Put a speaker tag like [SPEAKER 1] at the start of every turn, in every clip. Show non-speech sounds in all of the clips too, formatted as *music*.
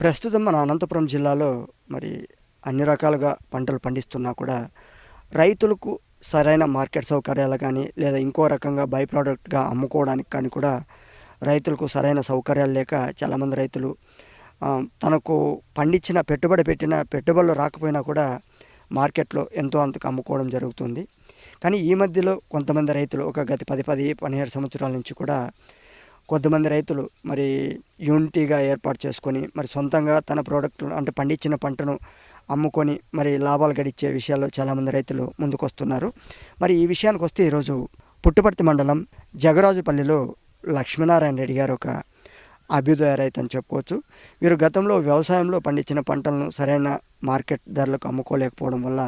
[SPEAKER 1] ప్రస్తుతం మన అనంతపురం జిల్లాలో మరి అన్ని రకాలుగా పంటలు పండిస్తున్నా కూడా రైతులకు సరైన మార్కెట్ సౌకర్యాలు కానీ లేదా ఇంకో రకంగా బై ప్రోడక్ట్గా అమ్ముకోవడానికి కానీ కూడా రైతులకు సరైన సౌకర్యాలు లేక చాలామంది రైతులు తనకు పండించిన పెట్టుబడి పెట్టిన పెట్టుబడులు రాకపోయినా కూడా మార్కెట్లో ఎంతో అంతకు అమ్ముకోవడం జరుగుతుంది. కానీ ఈ మధ్యలో కొంతమంది రైతులు ఒక గత పది పది పదిహేడు సంవత్సరాల నుంచి కూడా కొంతమంది రైతులు మరి యూనిటీగా ఏర్పాటు చేసుకొని మరి సొంతంగా తన ప్రోడక్ట్ అంటే పండించిన పంటను అమ్ముకొని మరి లాభాలు గడిచే విషయాల్లో చాలామంది రైతులు ముందుకొస్తున్నారు. మరి ఈ విషయానికి వస్తే ఈరోజు పుట్టుపర్తి మండలం జగరాజుపల్లిలో లక్ష్మీనారాయణ రెడ్డి గారు ఒక అభ్యుదయ రైతు అని చెప్పుకోవచ్చు. వీరు గతంలో వ్యవసాయంలో పండించిన పంటలను సరైన మార్కెట్ ధరలకు అమ్ముకోలేకపోవడం వల్ల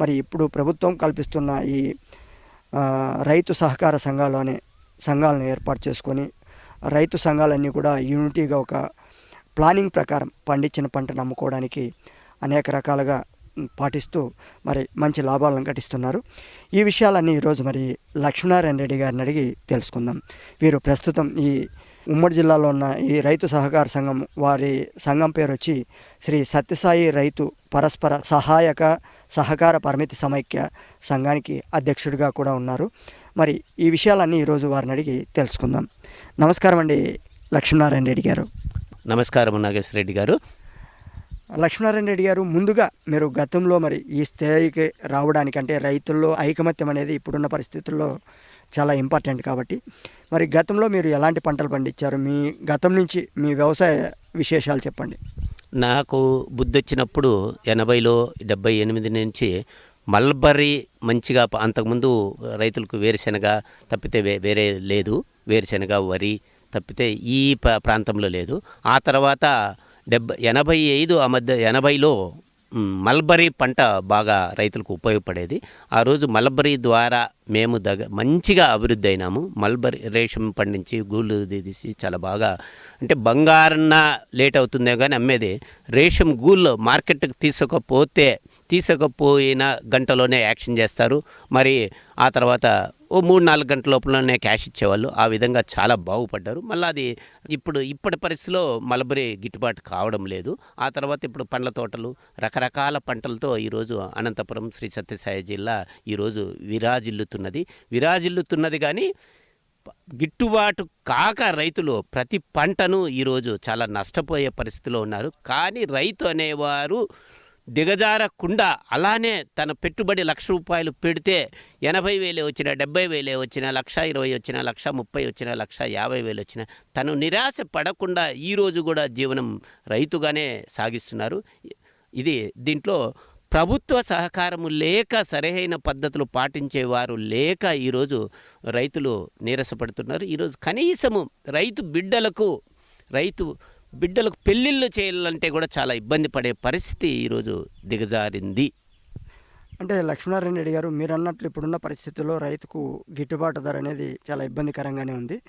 [SPEAKER 1] మరి ఇప్పుడు ప్రభుత్వం కల్పిస్తున్న ఈ రైతు సహకార సంఘాలు అనే సంఘాలను ఏర్పాటు చేసుకొని రైతు సంఘాలన్నీ కూడా యూనిటీగా ఒక ప్లానింగ్ ప్రకారం పండించిన పంటను అమ్ముకోవడానికి అనేక రకాలుగా పాటిస్తూ మరి మంచి లాభాలను గటిస్తున్నారు ఈ విషయాలన్నీ ఈరోజు మరి లక్ష్మీనారాయణ రెడ్డి గారిని అడిగి తెలుసుకుందాం. వీరు ప్రస్తుతం ఈ ఉమ్మడి జిల్లాలో ఉన్న ఈ రైతు సహకార సంఘం వారి సంఘం పేరు వచ్చి శ్రీ సత్యసాయి రైతు పరస్పర సహాయక సహకార పరిమితి సమైక్య సంఘానికి అధ్యక్షుడిగా కూడా ఉన్నారు. మరి ఈ విషయాలన్నీ ఈరోజు వారిని అడిగి తెలుసుకుందాం. నమస్కారం అండి లక్ష్మీనారాయణ రెడ్డి గారు.
[SPEAKER 2] నమస్కారం నాగేశ్వర రెడ్డి గారు.
[SPEAKER 1] లక్ష్మీనారాయణ రెడ్డి గారు ముందుగా మీరు గతంలో మరి ఈ స్థాయికి రావడానికి అంటే రైతుల్లో ఐకమత్యం అనేది ఇప్పుడున్న పరిస్థితుల్లో చాలా ఇంపార్టెంట్ కాబట్టి మరి గతంలో మీరు ఎలాంటి పంటలు పండించారు? మీ గతం నుంచి మీ వ్యవసాయ విశేషాలు చెప్పండి.
[SPEAKER 2] నాకు బుద్ధి వచ్చినప్పుడు ఎనభైలో డెబ్బై ఎనిమిది నుంచి మల్బరీ మంచిగా అంతకుముందు రైతులకు వేరుశెనగ తప్పితే వే వేరే లేదు. వేరుశెనగ వరి తప్పితే ఈ ప్రాంతంలో లేదు. ఆ తర్వాత డెబ్బై ఎనభై ఐదు ఆ మధ్య ఎనభైలో మల్బరీ పంట బాగా రైతులకు ఉపయోగపడేది. ఆ రోజు మల్బరీ ద్వారా మేము దగ్గ మంచిగా అభివృద్ధి అయినాము. మల్బరీ రేషం పండించి గూళ్ళు తీసి చాలా బాగా అంటే బంగారన్న లేట్ అవుతుందే కానీ అమ్మేది. రేషం గూళ్ళు మార్కెట్కి తీసుకపోతే తీసుకపోయిన గంటలోనే యాక్షన్ చేస్తారు. మరి ఆ తర్వాత ఓ మూడు నాలుగు గంటల లోపలనే క్యాష్ ఇచ్చేవాళ్ళు. ఆ విధంగా చాలా బాగుపడ్డారు. మళ్ళీ అది ఇప్పుడు ఇప్పటి పరిస్థితిలో మలబరీ గిట్టుబాటు కావడం లేదు. ఆ తర్వాత ఇప్పుడు పండ్ల తోటలు రకరకాల పంటలతో ఈరోజు అనంతపురం శ్రీ సత్యసాయి జిల్లా ఈరోజు విరాజిల్లుతున్నది. విరాజిల్లుతున్నది కానీ గిట్టుబాటు కాక రైతులు ప్రతి పంటను ఈరోజు చాలా నష్టపోయే పరిస్థితిలో ఉన్నారు. కానీ రైతు అనేవారు దిగజారకుండా అలానే తన పెట్టుబడి లక్ష రూపాయలు పెడితే ఎనభై వేలే వచ్చిన డెబ్బై వేలే వచ్చిన లక్ష ఇరవై వచ్చిన లక్ష ముప్పై వచ్చిన లక్ష యాభై వేలు వచ్చిన తను నిరాశ పడకుండా ఈరోజు కూడా జీవనం రైతుగానే సాగిస్తున్నారు. ఇది దీంట్లో ప్రభుత్వ సహకారము లేక సరైన పద్ధతులు పాటించేవారు లేక ఈరోజు రైతులు నీరసపడుతున్నారు. ఈరోజు కనీసము రైతు బిడ్డలకు రైతు బిడ్డలకు పెళ్ళిళ్ళు చేయాలంటే కూడా చాలా ఇబ్బంది పడే పరిస్థితి ఈరోజు దిగజారింది.
[SPEAKER 1] అంటే లక్ష్మీనారాయణ రెడ్డి గారు మీరు అన్నట్లు ఇప్పుడున్న పరిస్థితుల్లో రైతుకు గిట్టుబాటు ధర అనేది చాలా ఇబ్బందికరంగానే ఉంది.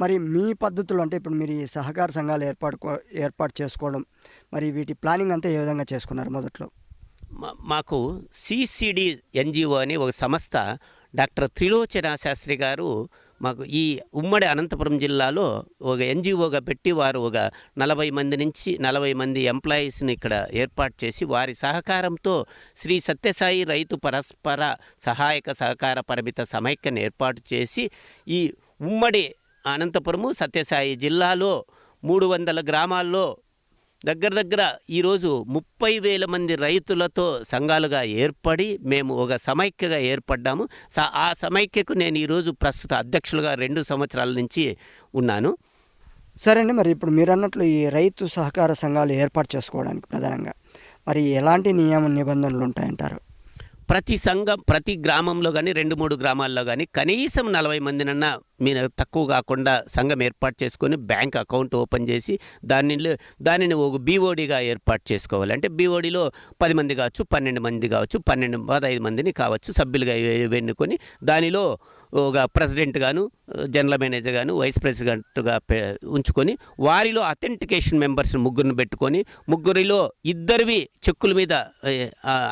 [SPEAKER 1] మరి మీ పద్ధతులు అంటే ఇప్పుడు మీరు ఈ సహకార సంఘాలు ఏర్పాటు ఏర్పాటు చేసుకోవడం మరి వీటి ప్లానింగ్ అంతా ఏ విధంగా చేసుకున్నారు మొదట్లో?
[SPEAKER 2] మా- మాకు సిసిడి ఎన్జిఓ అని ఒక సంస్థ డాక్టర్ త్రిలోచన శాస్త్రి గారు మాకు ఈ ఉమ్మడి అనంతపురం జిల్లాలో ఒక ఎన్జిఓగా పెట్టి వారు ఒక నలభై మంది నుంచి నలభై మంది ఎంప్లాయీస్ని ఇక్కడ ఏర్పాటు చేసి వారి సహకారంతో శ్రీ సత్యసాయి రైతు పరస్పర సహాయక సహకార పరిమిత సమైక్యను ఏర్పాటు చేసి ఈ ఉమ్మడి అనంతపురము సత్యసాయి జిల్లాలో మూడు వందల గ్రామాల్లో దగ్గర దగ్గర ఈరోజు ముప్పై వేల మంది రైతులతో సంఘాలుగా ఏర్పడి మేము ఒక సమైక్యగా ఏర్పడ్డాము. స- ఆ సమైక్యకు నేను ఈరోజు ప్రస్తుత అధ్యక్షులుగా రెండు సంవత్సరాల నుంచి ఉన్నాను.
[SPEAKER 1] సరే అండి మరి ఇప్పుడు మీరు అన్నట్లు ఈ రైతు సహకార సంఘాలు ఏర్పాటు చేసుకోవడానికి ప్రధానంగా మరి ఎలాంటి నియమ నిబంధనలు ఉంటాయంటారు?
[SPEAKER 2] ప్రతి సంఘం ప్రతి గ్రామంలో కానీ రెండు మూడు గ్రామాల్లో కానీ కనీసం నలభై మందినన్నా మీరు తక్కువ కాకుండా సంఘం ఏర్పాటు చేసుకొని బ్యాంక్ అకౌంట్ ఓపెన్ చేసి దానిలో దానిని ఒక బీఓడిగా ఏర్పాటు చేసుకోవాలి. అంటే బీఓడిలో పది మంది కావచ్చు పన్నెండు మంది కావచ్చు పన్నెండు పదహైదు మందిని కావచ్చు సభ్యులుగా ఎన్నుకొని దానిలో ఒక ప్రెసిడెంట్ గాను జనరల్ మేనేజర్ గాను వైస్ ప్రెసిడెంట్గా ఉంచుకొని వారిలో అథెంటికేషన్ మెంబర్స్ ముగ్గురిని పెట్టుకొని ముగ్గురిలో ఇద్దరివి చెక్కుల మీద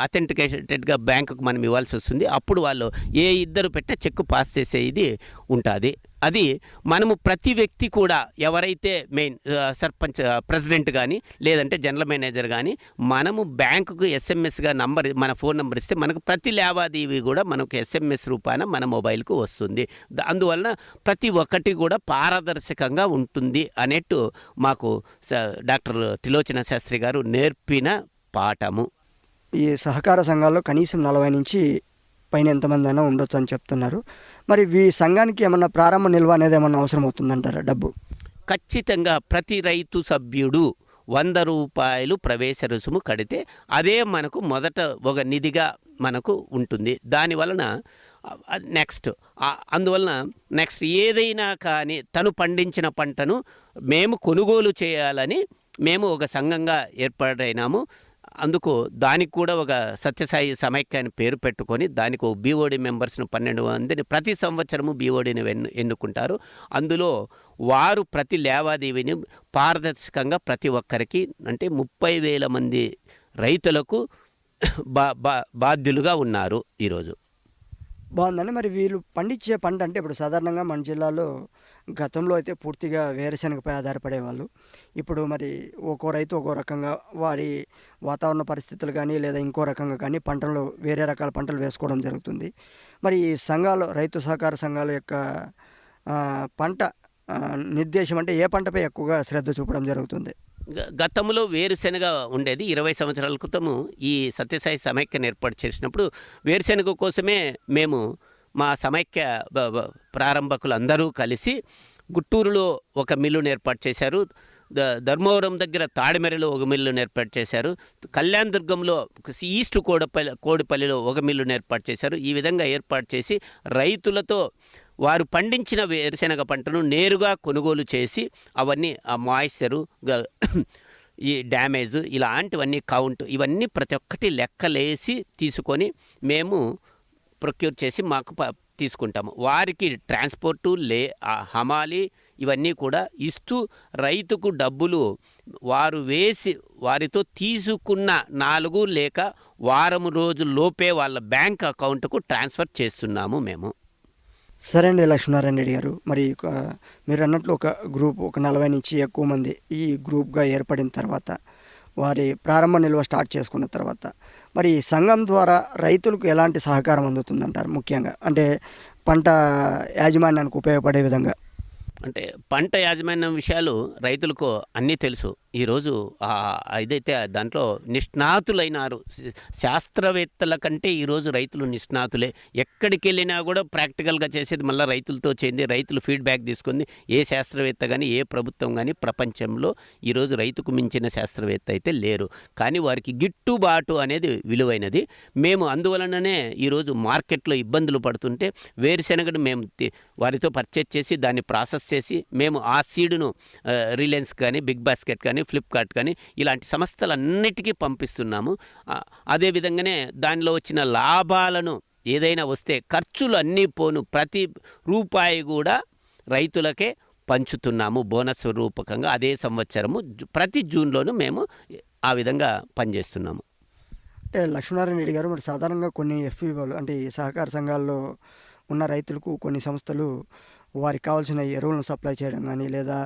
[SPEAKER 2] అథెంటికేటెడ్గా బ్యాంకుకు మనం ఇవ్వాల్సి వస్తుంది. అప్పుడు వాళ్ళు ఏ ఇద్దరు పెట్టే చెక్కు పాస్ చేసే ఇది ఉంటుంది. అది మనము ప్రతి వ్యక్తి కూడా ఎవరైతే మెయిన్ సర్పంచ్ ప్రెసిడెంట్ కానీ లేదంటే జనరల్ మేనేజర్ కానీ మనము బ్యాంకుకు ఎస్ఎంఎస్గా నంబర్ మన ఫోన్ నెంబర్ ఇస్తే మనకు ప్రతి లావాదేవీ కూడా మనకు ఎస్ఎంఎస్ రూపాన మన మొబైల్కు వస్తుంది. అందువలన ప్రతి ఒక్కటి కూడా పారదర్శకంగా ఉంటుంది అనేట్టు మాకు స- డాక్టర్ త్రిలోచన శాస్త్రి గారు నేర్పిన పాఠము.
[SPEAKER 1] ఈ సహకార సంఘాల్లో కనీసం నలభై నుంచి పైన ఎంతమంది అయినా ఉండొచ్చు అని చెప్తున్నారు. మరి ఈ సంఘానికి ఏమన్నా ప్రారంభ నిల్వ అనేది ఏమన్నా అవసరం అవుతుందంటారా డబ్బు?
[SPEAKER 2] ఖచ్చితంగా ప్రతి రైతు సభ్యుడు వంద రూపాయలు ప్రవేశ రుసుము కడితే అదే మనకు మొదట ఒక నిధిగా మనకు ఉంటుంది. దాని వలన నెక్స్ట్ అందువలన నెక్స్ట్ ఏదైనా కానీ తను పండించిన పంటను మేము కొనుగోలు చేయాలని మేము ఒక సంఘంగా ఏర్పాటైనాము అందుకు దానికి కూడా ఒక సత్యసాయి సమైక్య అని పేరు పెట్టుకొని దానికి ఒక బీఓడి మెంబర్స్ను పన్నెండు మందిని ప్రతి సంవత్సరము బీఓడిని ఎన్ను ఎన్నుకుంటారు. అందులో వారు ప్రతి లావాదేవీని పారదర్శకంగా ప్రతి ఒక్కరికి అంటే ముప్పై వేల మంది రైతులకు బా బా బాధ్యులుగా ఉన్నారు ఈరోజు.
[SPEAKER 1] బాగుందండి. మరి వీళ్ళు పండించే పంట అంటే ఇప్పుడు సాధారణంగా మన జిల్లాలో గతంలో అయితే పూర్తిగా వేరుశనగపై ఆధారపడేవాళ్ళు. ఇప్పుడు మరి ఒక్కో రైతు ఒక్కో రకంగా వారి వాతావరణ పరిస్థితులు కానీ లేదా ఇంకో రకంగా కానీ పంటలు వేరే రకాల పంటలు వేసుకోవడం జరుగుతుంది. మరి ఈ సంఘాలు రైతు సహకార సంఘాల యొక్క పంట నిర్దేశం అంటే ఏ పంటపై ఎక్కువగా శ్రద్ధ చూపడం జరుగుతుంది?
[SPEAKER 2] గతంలో వేరుశెనగ ఉండేది ఇరవై సంవత్సరాల క్రితము ఈ సత్యసాయి సమైక్యను ఏర్పాటు చేసినప్పుడు వేరుశెనగ కోసమే మేము మా సమైక్య ప్రారంభకులు అందరూ కలిసి గుట్టూరులో ఒక మిల్లును ఏర్పాటు చేశారు. ద- ధర్మవరం దగ్గర తాడిమెరలో ఒక మిల్లును ఏర్పాటు చేశారు. కళ్యాణ్ దుర్గంలో ఈస్ట్ కోడపల్లి కోడిపల్లిలో ఒక మిల్లును ఏర్పాటు చేశారు. ఈ విధంగా ఏర్పాటు చేసి రైతులతో వారు పండించిన వేరుశెనగ పంటను నేరుగా కొనుగోలు చేసి అవన్నీ ఆ మాయిశ్చరు గ- ఈ డ్యామేజ్ ఇలాంటివన్నీ కౌంట్ ఇవన్నీ ప్రతి ఒక్కటి లెక్కలేసి తీసుకొని మేము ప్రొక్యూర్ చేసి మాకు ప- తీసుకుంటాము. వారికి ట్రాన్స్పోర్టు లే హమాలి ఇవన్నీ కూడా ఇస్తూ రైతుకు డబ్బులు వారు వేసి వారితో తీసుకున్న నాలుగు లేక వారం రోజుల లోపే వాళ్ళ బ్యాంక్ అకౌంట్కు ట్రాన్స్ఫర్ చేస్తున్నాము మేము.
[SPEAKER 1] సరే అండి లక్ష్మీనారాయణ రెడ్డి గారు. మరి ఒక- మీరు అన్నట్లు ఒక గ్రూప్ ఒక నలభై నుంచి ఎక్కువ మంది ఈ గ్రూప్గా ఏర్పడిన తర్వాత వారి ప్రారంభ నిల్వ స్టార్ట్ చేసుకున్న తర్వాత. మరి ఈ సంఘం ద్వారా రైతులకు ఎలాంటి సహకారం అందుతుందంటారు ముఖ్యంగా? అంటే పంట యాజమాన్యానికి ఉపయోగపడే విధంగా.
[SPEAKER 2] అంటే పంట యాజమాన్యం విషయాలు రైతులకు అన్నీ తెలుసు. ఈరోజు ఇదైతే దాంట్లో నిష్ణాతులైనారు. శాస్త్రవేత్తల కంటే ఈరోజు రైతులు నిష్ణాతులే. ఎక్కడికి వెళ్ళినా కూడా ప్రాక్టికల్గా చేసేది మళ్ళీ రైతులతో చేంది రైతులు ఫీడ్బ్యాక్ తీసుకుంది. ఏ శాస్త్రవేత్త కానీ ఏ ప్రభుత్వం కానీ ప్రపంచంలో ఈరోజు రైతుకు మించిన శాస్త్రవేత్త అయితే లేరు. కానీ వారికి గిట్టుబాటు అనేది విలువైనది. మేము అందువలననే ఈరోజు మార్కెట్లో ఇబ్బందులు పడుతుంటే వేరుశెనగను మేము వారితో పర్చేజ్ చేసి దాన్ని ప్రాసెస్ చేసి మేము ఆ సీడును రిలయన్స్ కానీ బిగ్ బాస్కెట్ కానీ ఫ్లిప్కార్ట్ కానీ ఇలాంటి సంస్థలన్నిటికీ పంపిస్తున్నాము. అదేవిధంగానే దానిలో వచ్చిన లాభాలను ఏదైనా వస్తే ఖర్చులు అన్నీ పోను ప్రతి రూపాయి కూడా రైతులకే పంచుతున్నాము బోనస్ రూపకంగా. అదే సంవత్సరము ప్రతి జూన్లోనూ మేము ఆ విధంగా పనిచేస్తున్నాము.
[SPEAKER 1] అంటే లక్ష్మీనారాయణ రెడ్డి గారు మరి సాధారణంగా కొన్ని ఎఫ్ఈఓలు అంటే ఈ సహకార సంఘాల్లో ఉన్న రైతులకు కొన్ని సంస్థలు వారికి కావాల్సిన ఎరువులను సప్లై చేయడం కానీ లేదా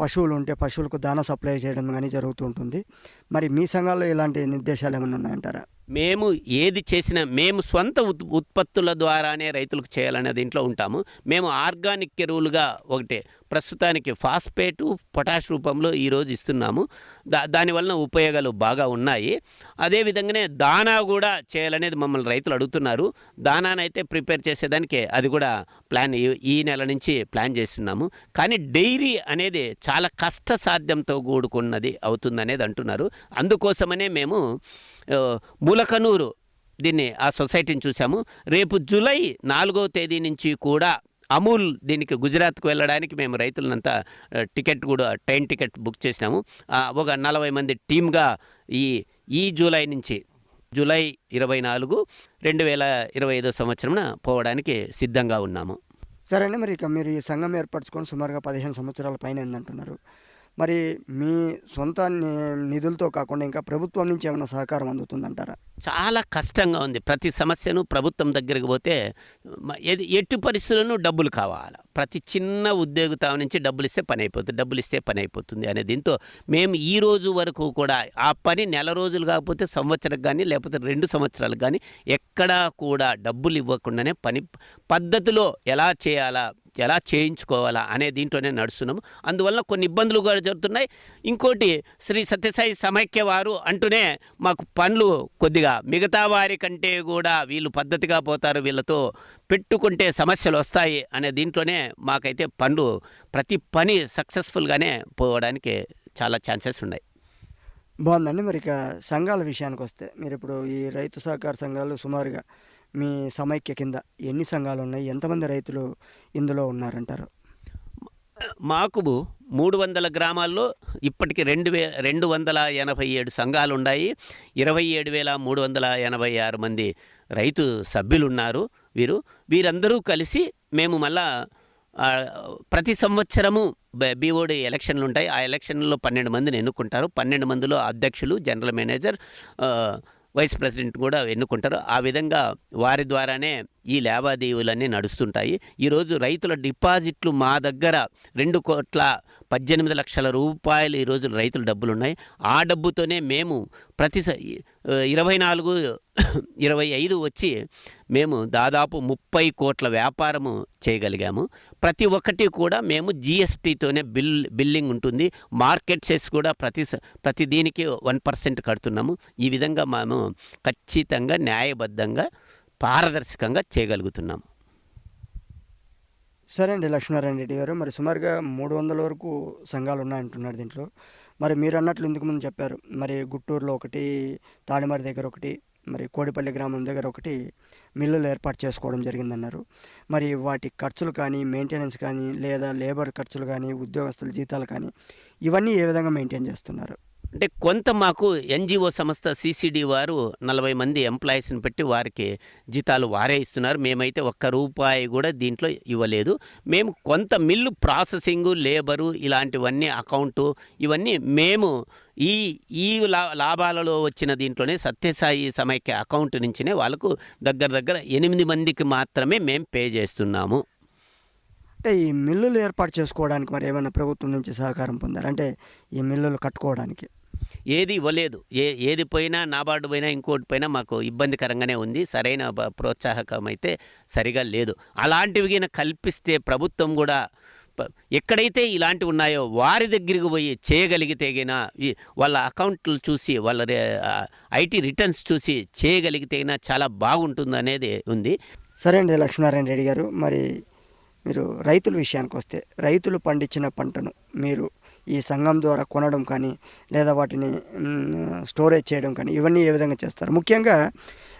[SPEAKER 1] పశువులు ఉంటే పశువులకు దాన సప్లై చేయడం కానీ జరుగుతూ ఉంటుంది. మరి మీ సంఘాల్లో ఇలాంటి నిర్దేశాలు ఏమైనా ఉన్నాయంటారా?
[SPEAKER 2] మేము ఏది చేసినా మేము సొంత ఉత్ ఉత్పత్తుల ద్వారానే రైతులకు చేయాలనే దీంట్లో ఉంటాము. మేము ఆర్గానిక్ ఎరువులుగా ఒకటి. ప్రస్తుతానికి ఫాస్ఫేటు పొటాష్ రూపంలో ఈరోజు ఇస్తున్నాము. దా దానివలన ఉపయోగాలు బాగా ఉన్నాయి. అదేవిధంగానే దానా కూడా చేయాలనేది మమ్మల్ని రైతులు అడుగుతున్నారు. దానానైతే ప్రిపేర్ చేసేదానికి అది కూడా ప్లాన్ ఈ- నెల నుంచి ప్లాన్ చేస్తున్నాము. కానీ డైరీ అనేది చాలా కష్ట సాధ్యంతో కూడుకున్నది అవుతుందనేది అంటున్నారు. అందుకోసమనే మేము మూలకనూరు దీన్ని ఆ సొసైటీని చూసాము రేపు జూలై నాలుగో తేదీ నుంచి కూడా అమూల్ దీనికి గుజరాత్కు వెళ్ళడానికి మేము రైతులనంతా టికెట్ కూడా ట్రైన్ టికెట్ బుక్ చేసినాము. ఒక నలభై మంది టీమ్గా ఈ ఈ జూలై నుంచి జూలై ఇరవై నాలుగు రెండు వేల ఇరవై ఐదో సంవత్సరంన పోవడానికి సిద్ధంగా ఉన్నాము.
[SPEAKER 1] సరే అండి మరి ఇక మీరు ఈ సంఘం ఏర్పరచుకొని సుమారుగా పదిహేను సంవత్సరాల పైన ఏందంటున్నారు? మరి మీ సొంత నిధులతో కాకుండా ఇంకా ప్రభుత్వం నుంచి ఏమైనా సహకారం అందుతుందంటారా?
[SPEAKER 2] చాలా కష్టంగా ఉంది. ప్రతి సమస్యను ప్రభుత్వం దగ్గరికి పోతే ఏది ఎట్టి పరిస్థితులను డబ్బులు కావాలి? ప్రతి చిన్న ఉద్యోగత నుంచి డబ్బులు ఇస్తే పని అయిపోతుంది డబ్బులు ఇస్తే పని అయిపోతుంది అనే దీంతో మేము ఈ రోజు వరకు కూడా ఆ పని నెల రోజులు కాకపోతే సంవత్సరం కానీ లేకపోతే రెండు సంవత్సరాలు కానీ ఎక్కడా కూడా డబ్బులు ఇవ్వకుండానే పని పద్ధతిలో ఎలా చేయాలా? ఎలా చేయించుకోవాలా అనే దీంట్లోనే నడుస్తున్నాము. అందువల్ల కొన్ని ఇబ్బందులు కూడా జరుగుతున్నాయి. ఇంకోటి శ్రీ సత్యసాయి సమైక్య వారు అంటూనే మాకు పనులు కొద్దిగా మిగతా వారి కంటే కూడా వీళ్ళు పద్ధతిగా పోతారు వీళ్ళతో పెట్టుకుంటే సమస్యలు వస్తాయి అనే దీంట్లోనే మాకైతే పనులు ప్రతి పని సక్సెస్ఫుల్గానే పోవడానికి చాలా ఛాన్సెస్ ఉన్నాయి.
[SPEAKER 1] బాగుందండి. మరి ఇక సంఘాల విషయానికి వస్తే మీరు ఇప్పుడు ఈ రైతు సహకార సంఘాలు సుమారుగా మీ సమైక్య కింద ఎన్ని సంఘాలు ఉన్నాయి ఎంతమంది రైతులు ఇందులో ఉన్నారంటారు?
[SPEAKER 2] మాకు మూడు వందల గ్రామాల్లో ఇప్పటికి రెండు వే రెండు వందల ఎనభై ఏడు సంఘాలు ఉన్నాయి ఇరవై ఏడు వేల మూడు వందల ఎనభై ఆరు మంది రైతు సభ్యులు ఉన్నారు వీరు. వీరందరూ కలిసి మేము మళ్ళా ప్రతి సంవత్సరము బ- బీఓడి ఎలక్షన్లు ఉంటాయి ఆ ఎలక్షన్లో పన్నెండు మందిని ఎన్నుకుంటారు. పన్నెండు మందిలో అధ్యక్షులు జనరల్ మేనేజర్ వైస్ ప్రెసిడెంట్ కూడా ఎన్నుకుంటారు. ఆ విధంగా వారి ద్వారానే ఈ లావాదేవీలన్నీ నడుస్తుంటాయి. ఈరోజు రైతుల డిపాజిట్లు మా దగ్గర రెండు కోట్ల పద్దెనిమిది లక్షల రూపాయలు ఈరోజు రైతుల డబ్బులు ఉన్నాయి ఆ డబ్బుతోనే మేము ప్రతి ఇరవై నాలుగు *coughs* ఇరవై ఐదు వచ్చి మేము దాదాపు ముప్పై కోట్ల వ్యాపారము చేయగలిగాము. ప్రతి ఒక్కటి కూడా మేము జిఎస్టీతోనే బిల్ బిల్లింగ్ ఉంటుంది. మార్కెట్ సెస్ కూడా ప్రతి ప్రతి దీనికి వన్ పర్సెంట్ కడుతున్నాము. ఈ విధంగా మేము ఖచ్చితంగా న్యాయబద్ధంగా పారదర్శకంగా చేయగలుగుతున్నాము.
[SPEAKER 1] సరే అండి. లక్ష్మీనారాయణ రెడ్డి గారు. మరి సుమారుగా మూడు వందల వరకు సంఘాలు ఉన్నాయంటున్నారు దీంట్లో. మరి మీరు అన్నట్లు ఇందుకు ముందు చెప్పారు. మరి గుట్టూరులో ఒకటి తాడిమారి దగ్గర ఒకటి మరి కోడిపల్లి గ్రామం దగ్గర ఒకటి మిల్లులు ఏర్పాటు చేసుకోవడం జరిగిందన్నారు. మరి వాటి ఖర్చులు కానీ మెయింటెనెన్స్ కానీ లేదా లేబర్ ఖర్చులు కానీ ఉద్యోగస్తుల జీతాలు కానీ ఇవన్నీ ఏ విధంగా మెయింటైన్ చేస్తున్నారు?
[SPEAKER 2] అంటే కొంత మాకు ఎన్జిఓ సంస్థ సిసిడి వారు నలభై మంది ఎంప్లాయీస్ని పెట్టి వారికి జీతాలు వారే ఇస్తున్నారు. మేమైతే ఒక్క రూపాయి కూడా దీంట్లో ఇవ్వలేదు. మేము కొంత మిల్లు ప్రాసెసింగ్ లేబరు ఇలాంటివన్నీ అకౌంటు ఇవన్నీ మేము ఈ ఈ లా లాభాలలో వచ్చిన దీంట్లోనే సత్యసాయి సమైక్య అకౌంట్ నుంచినే వాళ్ళకు దగ్గర దగ్గర ఎనిమిది మందికి మాత్రమే మేము పే చేస్తున్నాము.
[SPEAKER 1] అంటే ఈ మిల్లులు ఏర్పాటు చేసుకోవడానికి మరి ఏమైనా ప్రభుత్వం నుంచి సహకారం పొందారు? అంటే ఈ మిల్లులు కట్టుకోవడానికి.
[SPEAKER 2] ఏది ఇవ్వలేదు. ఏ ఏది పోయినా నాబార్డు పోయినా ఇంకోటి పోయినా మాకు ఇబ్బందికరంగానే ఉంది. సరైన ప్రోత్సాహకం అయితే సరిగా లేదు. అలాంటివి గిన కల్పిస్తే ప్రభుత్వం కూడా ఎక్కడైతే ఇలాంటివి ఉన్నాయో వారి దగ్గరికి పోయి చేయగలిగితే గినా వాళ్ళ అకౌంట్లు చూసి వాళ్ళ ఐటీ రిటర్న్స్ చూసి చేయగలిగితే అయినా చాలా బాగుంటుంది అనేది ఉంది.
[SPEAKER 1] సరే అండి లక్ష్మీనారాయణ రెడ్డి గారు. మరి మీరు రైతుల విషయానికి వస్తే రైతులు పండించిన పంటను మీరు ఈ సంఘం ద్వారా కొనడం కానీ లేదా వాటిని స్టోరేజ్ చేయడం కానీ ఇవన్నీ ఏ విధంగా చేస్తారు? ముఖ్యంగా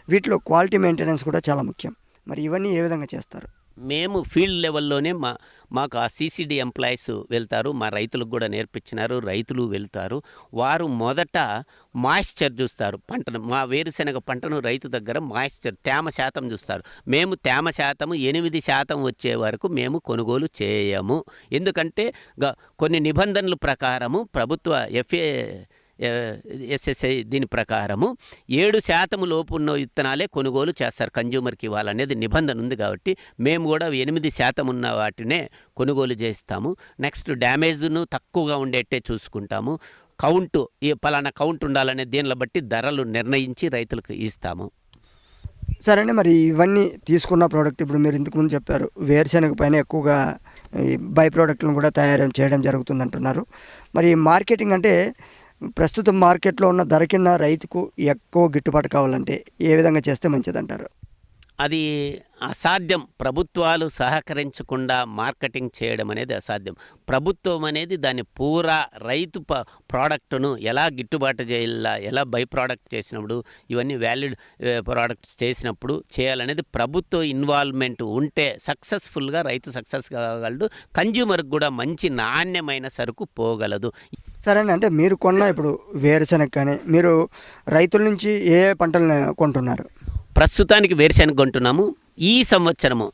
[SPEAKER 1] వీటిలో క్వాలిటీ మెయింటెనెన్స్ కూడా చాలా ముఖ్యం. మరి ఇవన్నీ ఏ విధంగా చేస్తారు?
[SPEAKER 2] మేము ఫీల్డ్ లెవెల్లోనే మా మాకు ఆ సీసీడీ ఎంప్లాయీస్ వెళ్తారు మా రైతులకు కూడా నేర్పించినారు రైతులు వెళ్తారు. వారు మొదట మాయిశ్చర్ చూస్తారు పంటను మా వేరుశెనగ పంటను రైతు దగ్గర మాయిశ్చర్ తేమ శాతం చూస్తారు. మేము తేమ శాతం ఎనిమిది శాతం వచ్చే వరకు మేము కొనుగోలు చేయము. ఎందుకంటే గ- కొన్ని నిబంధనల ప్రకారము ప్రభుత్వ ఎఫ్ఏ ఎస్ఎస్ఐ దీని ప్రకారము ఏడు శాతం లోపు ఉన్న విత్తనాలే కొనుగోలు చేస్తారు కన్జ్యూమర్కి ఇవ్వాలనేది నిబంధన ఉంది కాబట్టి మేము కూడా ఎనిమిది శాతం ఉన్న వాటినే కొనుగోలు చేస్తాము. నెక్స్ట్ డ్యామేజ్ను తక్కువగా ఉండేట్టే చూసుకుంటాము. కౌంటు ఈ పలానా కౌంట్ ఉండాలనే దీనిని బట్టి ధరలు నిర్ణయించి రైతులకు ఇస్తాము.
[SPEAKER 1] సరేనే మరి ఇవన్నీ తీసుకున్న ప్రోడక్ట్ ఇప్పుడు మీరు ఇంతకు ముందు చెప్పారు. వేరుశెనగ పైన ఎక్కువగా బై ప్రోడక్ట్లను కూడా తయారు చేయడం జరుగుతుంది అంటున్నారు మరి మార్కెటింగ్ అంటే ప్రస్తుతం మార్కెట్లో ఉన్న ధర కింద రైతుకు ఎక్కువ గిట్టుబాటు కావాలంటే ఏ విధంగా చేస్తే మంచిదంటారు?
[SPEAKER 2] అది అసాధ్యం. ప్రభుత్వాలు సహకరించకుండా మార్కెటింగ్ చేయడం అనేది అసాధ్యం. ప్రభుత్వం అనేది దాని పూరా రైతు ప ప్రోడక్ట్ను ఎలా గిట్టుబాటు చేయాలా ఎలా బై ప్రోడక్ట్ చేసినప్పుడు ఇవన్నీ వ్యాలిడ్ ప్రోడక్ట్స్ చేసినప్పుడు చేయాలనేది ప్రభుత్వ ఇన్వాల్వ్మెంట్ ఉంటే సక్సెస్ఫుల్గా రైతు సక్సెస్ కాగలడు. కన్జ్యూమర్కి కూడా మంచి నాణ్యమైన సరుకు పోగలదు.
[SPEAKER 1] సరే అంటే మీరు కొన్న ఇప్పుడు వేరుశనగ కానీ మీరు రైతుల నుంచి ఏ ఏ పంటలను కొంటున్నారు?
[SPEAKER 2] ప్రస్తుతానికి వేరుశెనగ కొంటున్నాము. ఈ సంవత్సరము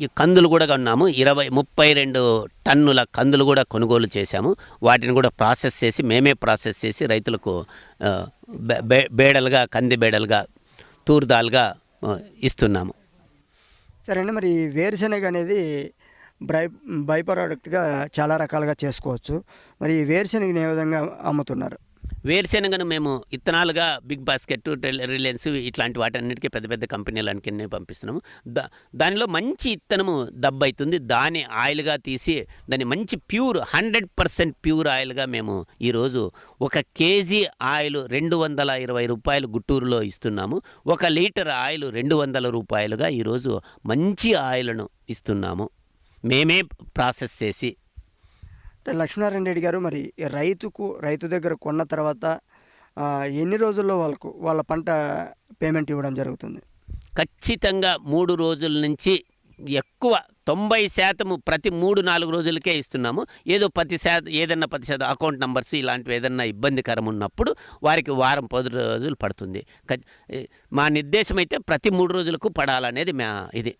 [SPEAKER 2] ఈ కందులు కూడా కొన్నాము. ఇరవై ముప్పై రెండు టన్నుల కందులు కూడా కొనుగోలు చేశాము. వాటిని కూడా ప్రాసెస్ చేసి మేమే ప్రాసెస్ చేసి రైతులకు బేడలుగా కంది బేడలుగా తూర్దాలుగా ఇస్తున్నాము.
[SPEAKER 1] సరే అండి మరి వేరుశెనగ అనేది బై బై ప్రోడక్ట్గా చాలా రకాలుగా చేసుకోవచ్చు. మరి ఈ వేరుశెనగని ఏ విధంగా అమ్ముతున్నారు?
[SPEAKER 2] వేరుశెనగను మేము ఇత్తనాలుగా బిగ్ బాస్కెట్ రిలయన్స్ ఇట్లాంటి వాటన్నిటికీ పెద్ద పెద్ద కంపెనీలకి పంపిస్తున్నాము. దా దానిలో మంచి ఇత్తనము దబ్బైతుంది దాన్ని ఆయిల్గా తీసి దాన్ని మంచి ప్యూర్ హండ్రెడ్ పర్సెంట్ ప్యూర్ ఆయిల్గా మేము ఈరోజు ఒక కేజీ ఆయిల్ రెండు వందల ఇరవై రూపాయలు గుట్టూరులో ఇస్తున్నాము. ఒక లీటర్ ఆయిల్ రెండు వందల రూపాయలుగా ఈరోజు మంచి ఆయిల్ను ఇస్తున్నాము. మేమే ప్రాసెస్ చేసి
[SPEAKER 1] అంటే లక్ష్మీనారాయణ రెడ్డి గారు మరి రైతుకు రైతు దగ్గర కొన్న తర్వాత ఎన్ని రోజుల్లో వాళ్ళకు వాళ్ళ పంట పేమెంట్ ఇవ్వడం జరుగుతుంది?
[SPEAKER 2] ఖచ్చితంగా మూడు రోజుల నుంచి ఎక్కువ తొంభై శాతము ప్రతి మూడు నాలుగు రోజులకే ఇస్తున్నాము. ఏదో పది శాతం ఏదన్నా పది శాతం అకౌంట్ నంబర్స్ ఇలాంటివి ఏదన్నా ఇబ్బందికరం ఉన్నప్పుడు వారికి వారం పది రోజులు పడుతుంది. మా నిర్దేశం అయితే ప్రతి మూడు రోజులకు పడాలనేది మా ఇది.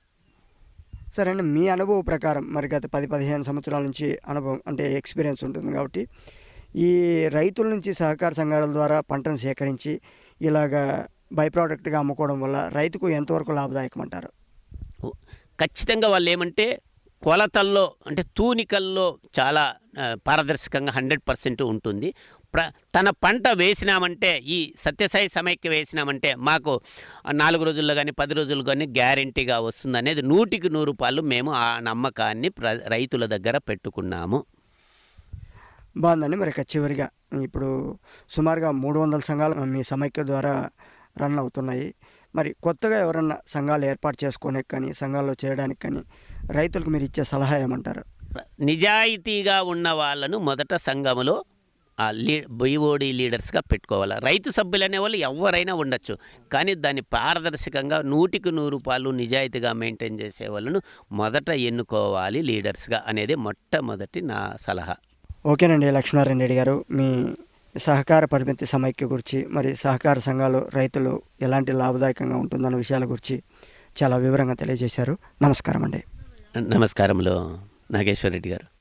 [SPEAKER 1] సరే అండి మీ అనుభవం ప్రకారం మరి గత పది పదిహేను సంవత్సరాల నుంచి అనుభవం అంటే ఎక్స్పీరియన్స్ ఉంటుంది కాబట్టి ఈ రైతుల నుంచి సహకార సంఘాల ద్వారా పంటను సేకరించి ఇలాగా బై ప్రోడక్ట్గా అమ్ముకోవడం వల్ల రైతుకు ఎంతవరకు లాభదాయకం అంటారు
[SPEAKER 2] ఖచ్చితంగా వాళ్ళు ఏమంటే కొలతల్లో అంటే తూనికల్లో చాలా పారదర్శకంగా హండ్రెడ్ పర్సెంట్ ఉంటుంది. ప్ర తన పంట వేసినామంటే ఈ సత్యసాయి సమైక్య వేసినామంటే మాకు నాలుగు రోజుల్లో కానీ పది రోజులు కానీ గ్యారంటీగా వస్తుంది అనేది నూటికి నూరు రూపాయలు మేము ఆ నమ్మకాన్ని ప్ర రైతుల దగ్గర పెట్టుకున్నాము.
[SPEAKER 1] బాగుందండి మరి చివరిగా. ఇప్పుడు సుమారుగా మూడు వందల సంఘాలు మీ సమైక్య ద్వారా రన్ అవుతున్నాయి. మరి కొత్తగా ఎవరన్నా సంఘాలు ఏర్పాటు చేసుకోనికి కానీ సంఘాల్లో చేరడానికి కానీ రైతులకు మీరు ఇచ్చే సలహా ఏమంటారు?
[SPEAKER 2] నిజాయితీగా ఉన్న వాళ్ళను మొదట సంఘములో ఆ లీ బీఓడి లీడర్స్గా పెట్టుకోవాలి? రైతు సభ్యులు అనేవాళ్ళు ఎవరైనా ఉండొచ్చు. కానీ దాన్ని పారదర్శకంగా నూటికి నూరు రూపాయలు నిజాయితీగా మెయింటైన్ చేసే వాళ్ళను మొదట ఎన్నుకోవాలి లీడర్స్గా అనేది మొట్టమొదటి నా సలహా.
[SPEAKER 1] ఓకేనండి లక్ష్మీనారాయణ రెడ్డి గారు. మీ సహకార పరిమితి సమైక్య గురించి మరి సహకార సంఘాలు రైతులు ఎలాంటి లాభదాయకంగా ఉంటుందన్న విషయాల గురించి చాలా వివరంగా తెలియజేశారు. నమస్కారం అండి
[SPEAKER 2] నమస్కారములు నాగేశ్వర రెడ్డి గారు.